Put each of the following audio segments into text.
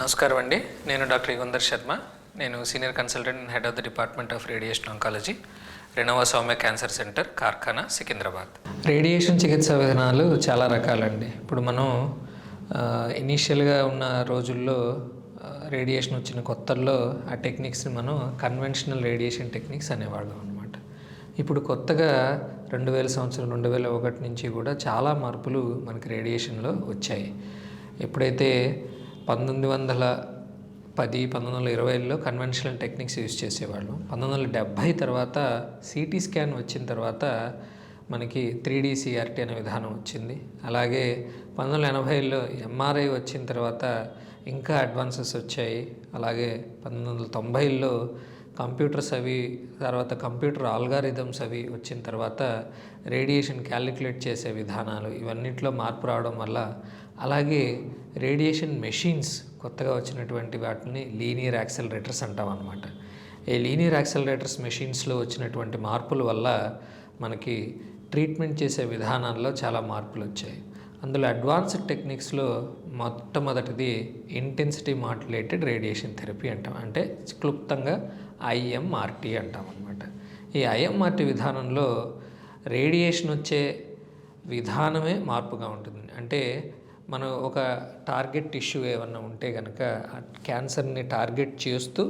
నమస్కారం అండి. నేను డాక్టర్ యుగంధర్ శర్మ. నేను senior consultant and head of the department of radiation oncology Renova Soumya cancer centre Karkhana Secunderabad. Radiation చికిత్సా విధానాలు చాలా రకాలండి. ఇప్పుడు మనం ఇనీషియల్గా ఉన్న రోజుల్లో రేడియేషన్ వచ్చిన కొత్తల్లో ఆ టెక్నిక్స్ని మనం కన్వెన్షనల్ రేడియేషన్ టెక్నిక్స్ అనేవాళ్ళం అనమాట ఇప్పుడు కొత్తగా రెండు వేల సంవత్సరం రెండు వేల ఒకటి నుంచి కూడా చాలా మార్పులు మనకి రేడియేషన్లో వచ్చాయి. ఎప్పుడైతే పంతొమ్మిది వందల పది పంతొమ్మిది వందల ఇరవైలో కన్వెన్షనల్ టెక్నిక్స్ యూజ్ చేసేవాళ్ళం. పంతొమ్మిది వందల డెబ్భై తర్వాత సిటీ స్కాన్ వచ్చిన తర్వాత మనకి త్రీడీ సిఆర్టీ అనే విధానం వచ్చింది. అలాగే పంతొమ్మిది వందల ఎనభైలో ఎంఆర్ఐ వచ్చిన తర్వాత ఇంకా అడ్వాన్సెస్ వచ్చాయి. అలాగే పంతొమ్మిది వందల తొంభైలో కంప్యూటర్స్ అవి తర్వాత కంప్యూటర్ ఆల్గారిథమ్స్ అవి వచ్చిన తర్వాత రేడియేషన్ క్యాలిక్యులేట్ చేసే విధానాలు ఇవన్నిట్లో మార్పు రావడం వల్ల అలాగే రేడియేషన్ మెషిన్స్ కొత్తగా వచ్చినటువంటి వాటిని లీనియర్ యాక్సలరేటర్స్ అంటాం అనమాట ఈ లీనియర్ యాక్సలరేటర్స్ మెషిన్స్లో వచ్చినటువంటి మార్పుల వల్ల మనకి ట్రీట్మెంట్ చేసే విధానాల్లో చాలా మార్పులు వచ్చాయి. అందులో అడ్వాన్స్డ్ టెక్నిక్స్లో మొట్టమొదటిది ఇంటెన్సిటీ మాడ్యులేటెడ్ రేడియేషన్ థెరపీ అంటాం. అంటే క్లుప్తంగా ఐఎంఆర్టీ అంటాం అనమాట ఈ ఐఎంఆర్టీ విధానంలో రేడియేషన్ వచ్చే విధానమే మార్పుగా ఉంటుంది. అంటే మనం ఒక టార్గెట్ టిష్యూ ఏమన్నా ఉంటే కనుక క్యాన్సర్ని టార్గెట్ చేస్తూ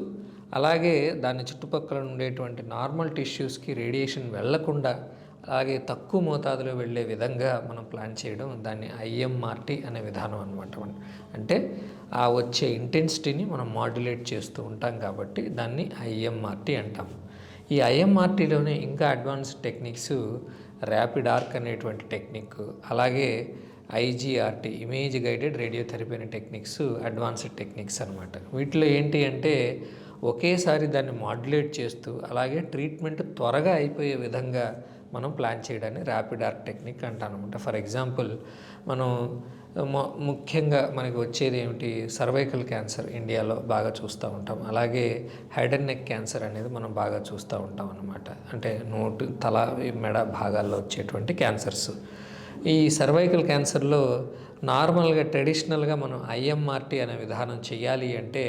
అలాగే దాని చుట్టుపక్కల ఉండేటువంటి నార్మల్ టిష్యూస్కి రేడియేషన్ వెళ్ళకుండా అలాగే తక్కువ మోతాదులో వెళ్ళే విధంగా మనం ప్లాన్ చేయడం దాన్ని ఐఎంఆర్టీ అనే విధానం అనమాట అంటే ఆ వచ్చే ఇంటెన్సిటీని మనం మాడ్యులేట్ చేస్తూ ఉంటాం కాబట్టి దాన్ని ఐఎంఆర్టీ అంటాం ఈ ఐఎంఆర్టీలోనే ఇంకా అడ్వాన్స్ టెక్నిక్స్ ర్యాపిడ్ ఆర్క్ అనేటువంటి టెక్నిక్ అలాగే ఐజీఆర్టీ ఇమేజ్ గైడెడ్ రేడియోథెరపీ అనే టెక్నిక్స్ అడ్వాన్స్డ్ టెక్నిక్స్ అనమాట వీటిలో ఏంటి అంటే ఒకేసారి దాన్ని మాడ్యులేట్ చేస్తూ అలాగే ట్రీట్మెంట్ త్వరగా అయిపోయే విధంగా మనం ప్లాన్ చేయడాన్ని ర్యాపిడ్ ఆర్ట్ టెక్నిక్ అంటానమాట. ఫర్ ఎగ్జాంపుల్ మనం ముఖ్యంగా మనకి వచ్చేది ఏమిటి? సర్వైకల్ క్యాన్సర్ ఇండియాలో బాగా చూస్తూ ఉంటాం. అలాగే హెడ్ అండ్ నెక్ క్యాన్సర్ అనేది మనం బాగా చూస్తూ ఉంటాం అనమాట అంటే నోటు తల ఈ మెడ భాగాల్లో వచ్చేటువంటి క్యాన్సర్స్. ఈ సర్వైకల్ క్యాన్సర్లో నార్మల్గా ట్రెడిషనల్గా మనం ఐఎంఆర్టీ అనే విధానం చేయాలి అంటే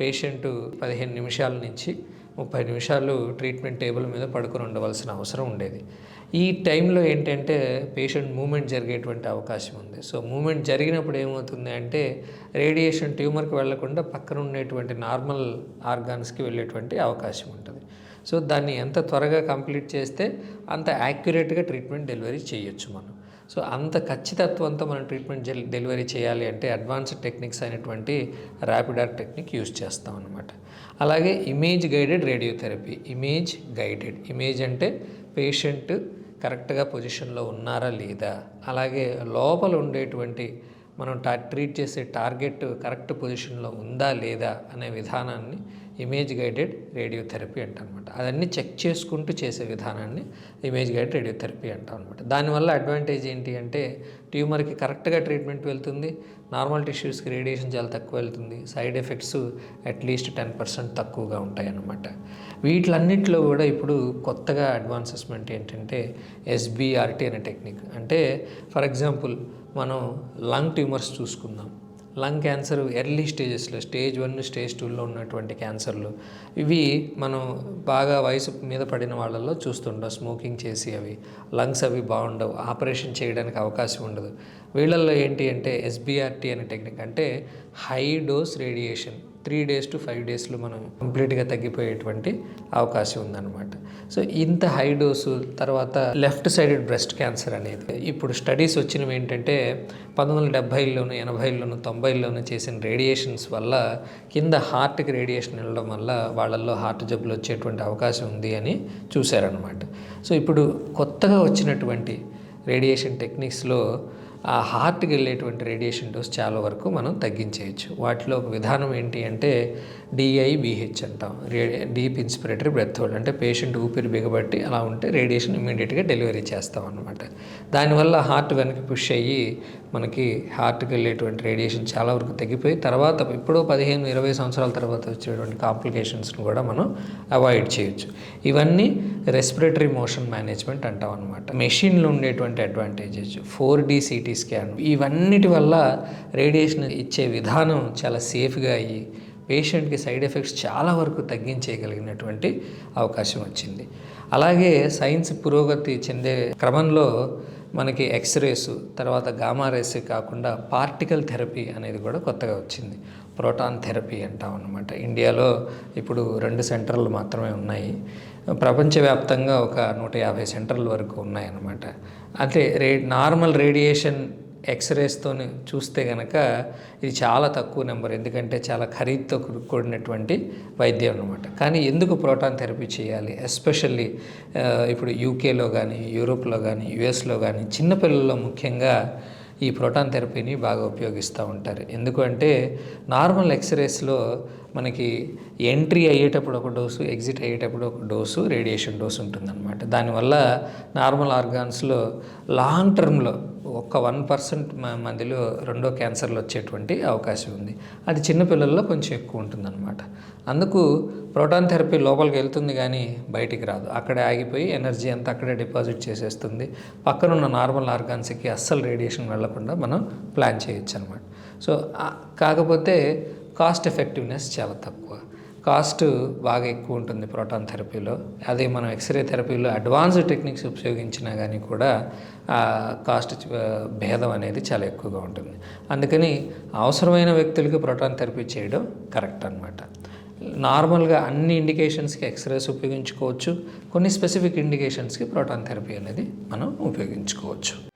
పేషెంట్ పదిహేను నిమిషాల నుంచి ముప్పై నిమిషాలు ట్రీట్మెంట్ టేబుల్ మీద పడుకొని ఉండవలసిన అవసరం ఉండేది. ఈ టైంలో ఏంటంటే పేషెంట్ మూమెంట్ జరిగేటువంటి అవకాశం ఉంది. సో మూమెంట్ జరిగినప్పుడు ఏమవుతుంది అంటే రేడియేషన్ ట్యూమర్కి వెళ్ళకుండా పక్కన ఉండేటువంటి నార్మల్ ఆర్గాన్స్కి వెళ్ళేటువంటి అవకాశం ఉంటుంది. సో దాన్ని ఎంత త్వరగా కంప్లీట్ చేస్తే అంత యాక్యురేట్గా ట్రీట్మెంట్ డెలివరీ చేయొచ్చు మనం. సో అంత ఖచ్చితత్వంతో మనం ట్రీట్మెంట్ డెలివరీ చేయాలి అంటే అడ్వాన్స్డ్ టెక్నిక్స్ అయినటువంటి ర్యాపిడ్ ఆర్ టెక్నిక్ యూస్ చేస్తాం అనమాట అలాగే image guided radiotherapy image guided. Image అంటే పేషెంట్ కరెక్ట్గా పొజిషన్లో ఉన్నారా లేదా? అలాగే లోపల ఉండేటువంటి మనం టా ట్రీట్ చేసే టార్గెట్ కరెక్ట్ పొజిషన్లో ఉందా లేదా అనే విధానాన్ని ఇమేజ్ గైడెడ్ రేడియోథెరపీ అంటనమాట అదన్నీ చెక్ చేసుకుంటూ చేసే విధానాన్ని ఇమేజ్ గైడెడ్ రేడియోథెరపీ అంటాం అనమాట దానివల్ల అడ్వాంటేజ్ ఏంటి అంటే ట్యూమర్కి కరెక్ట్గా ట్రీట్మెంట్ వెళ్తుంది నార్మల్ టిష్యూస్కి రేడియేషన్ చాలా తక్కువ వెళ్తుంది side effects at least ten percent తక్కువగా ఉంటాయన్నమాట. వీటిలన్నింటిలో కూడా ఇప్పుడు కొత్తగా అడ్వాన్సెస్మెంట్ ఏంటంటే ఎస్బీఆర్టీ అనే టెక్నిక్ అంటే ఫర్ ఎగ్జాంపుల్ మనం లంగ్ ట్యూమర్స్ చూసుకుందాం. లంగ్ క్యాన్సర్ ఎర్లీ స్టేజెస్లో స్టేజ్ వన్ స్టేజ్ టూలో ఉన్నటువంటి క్యాన్సర్లు ఇవి మనం బాగా వయసు మీద పడిన వాళ్ళల్లో చూస్తుంటాం స్మోకింగ్ చేసి అవి లంగ్స్ అవి బాగుండవు ఆపరేషన్ చేయడానికి అవకాశం ఉండదు. వీళ్ళల్లో ఏంటి అంటే ఎస్బీఆర్టీ అనే టెక్నిక్ అంటే high dose radiation. Three days to five డేస్లో మనం కంప్లీట్గా తగ్గిపోయేటువంటి అవకాశం ఉందన్నమాట. సో ఇంత హై డోసు తర్వాత లెఫ్ట్ సైడెడ్ బ్రెస్ట్ క్యాన్సర్ అనేది. ఇప్పుడు స్టడీస్ వచ్చినవి ఏంటంటే పంతొమ్మిది వందల డెబ్భైలోను ఎనభైలోను తొంభైలోను చేసిన రేడియేషన్స్ వల్ల కింద హార్ట్కి రేడియేషన్ వెళ్ళడం వల్ల వాళ్ళల్లో హార్ట్ జబ్బులు వచ్చేటువంటి అవకాశం ఉంది అని చూశారనమాట సో ఇప్పుడు కొత్తగా వచ్చినటువంటి రేడియేషన్ టెక్నిక్స్లో ఆ హార్ట్కి వెళ్ళేటువంటి రేడియేషన్ డోస్ చాలా వరకు మనం తగ్గించేయచ్చు. వాటిలో ఒక విధానం ఏంటి అంటే డిఐబిహెచ్ అంటాం. రే డీప్ ఇన్స్పిరేటరీ బ్రెత్ హోల్డ్ అంటే పేషెంట్ ఊపిరి బిగబట్టి అలా ఉంటే రేడియేషన్ ఇమీడియట్గా డెలివరీ చేస్తాం అనమాట దానివల్ల హార్ట్ వెనక్కి పుష్ అయ్యి మనకి హార్ట్కి వెళ్ళేటువంటి రేడియేషన్ చాలా వరకు తగ్గిపోయి తర్వాత ఎప్పుడో పదిహేను ఇరవై సంవత్సరాల తర్వాత వచ్చేటువంటి కాంప్లికేషన్స్ను కూడా మనం అవాయిడ్ చేయొచ్చు. ఇవన్నీ రెస్పిరేటరీ మోషన్ మేనేజ్మెంట్ అంటాం అనమాట మెషిన్లో ఉండేటువంటి advantages. Four D CT scan. ఇవన్నిటి వల్ల రేడియేషన్ ఇచ్చే విధానం చాలా సేఫ్గా అయ్యి పేషెంట్కి సైడ్ ఎఫెక్ట్స్ చాలా వరకు తగ్గించేయగలిగినటువంటి అవకాశం వచ్చింది. అలాగే సైన్స్ పురోగతి చెందే క్రమంలో మనకి ఎక్స్రేస్ తర్వాత గామా రేస్ కాకుండా పార్టికల్ థెరపీ అనేది కూడా కొత్తగా వచ్చింది. ప్రోటాన్ థెరపీ అంటాం అనమాట ఇండియాలో ఇప్పుడు రెండు సెంటర్లు మాత్రమే ఉన్నాయి. ప్రపంచవ్యాప్తంగా ఒక నూట యాభై సెంటర్ల వరకు ఉన్నాయన్నమాట. అంటే రే నార్మల్ రేడియేషన్ ఎక్స్రేస్తో చూస్తే కనుక ఇది చాలా తక్కువ నెంబర్ ఎందుకంటే చాలా ఖరీదుతో కూడినటువంటి వైద్యం అనమాట కానీ ఎందుకు ప్రోటాన్ థెరపీ చేయాలి? ఎస్పెషల్లీ ఇప్పుడు యూకేలో కానీ యూరోప్లో కానీ యుఎస్లో కానీ చిన్నపిల్లల్లో ముఖ్యంగా ఈ ప్రోటాన్ థెరపీని బాగా ఉపయోగిస్తూ ఉంటారు. ఎందుకంటే నార్మల్ ఎక్స్రేస్లో మనకి ఎంట్రీ అయ్యేటప్పుడు ఒక డోసు ఎగ్జిట్ అయ్యేటప్పుడు ఒక డోసు రేడియేషన్ డోసు ఉంటుందన్నమాట. దానివల్ల నార్మల్ ఆర్గాన్స్లో లాంగ్ టర్మ్లో ఒక్క వన్ పర్సెంట్ మందిలో రెండో క్యాన్సర్లు వచ్చేటువంటి అవకాశం ఉంది. అది చిన్నపిల్లల్లో కొంచెం ఎక్కువ ఉంటుందన్నమాట. అందుకు ప్రోటాన్ థెరపీ లోపలికి వెళ్తుంది కానీ బయటికి రాదు. అక్కడే ఆగిపోయి ఎనర్జీ అంతా అక్కడే డిపాజిట్ చేసేస్తుంది. పక్కనున్న నార్మల్ ఆర్గాన్స్కి అస్సలు రేడియేషన్ వెళ్ళకుండా మనం ప్లాన్ చేయొచ్చు అనమాట సో కాకపోతే కాస్ట్ ఎఫెక్టివ్నెస్ చాలా తక్కువ. కాస్ట్ బాగా ఎక్కువ ఉంటుంది ప్రోటాన్ థెరపీలో. అదే మనం ఎక్స్రే థెరపీలో అడ్వాన్స్డ్ టెక్నిక్స్ ఉపయోగించినా కానీ కూడా ఆ కాస్ట్ భేదం అనేది చాలా ఎక్కువగా ఉంటుంది. అందుకని అవసరమైన వ్యక్తులకి ప్రోటాన్ థెరపీ చేయడం కరెక్ట్ అనమాట నార్మల్గా అన్ని ఇండికేషన్స్కి ఎక్స్రేస్ ఉపయోగించుకోవచ్చు. కొన్ని స్పెసిఫిక్ ఇండికేషన్స్కి ప్రోటాన్ థెరపీ అనేది మనం ఉపయోగించుకోవచ్చు.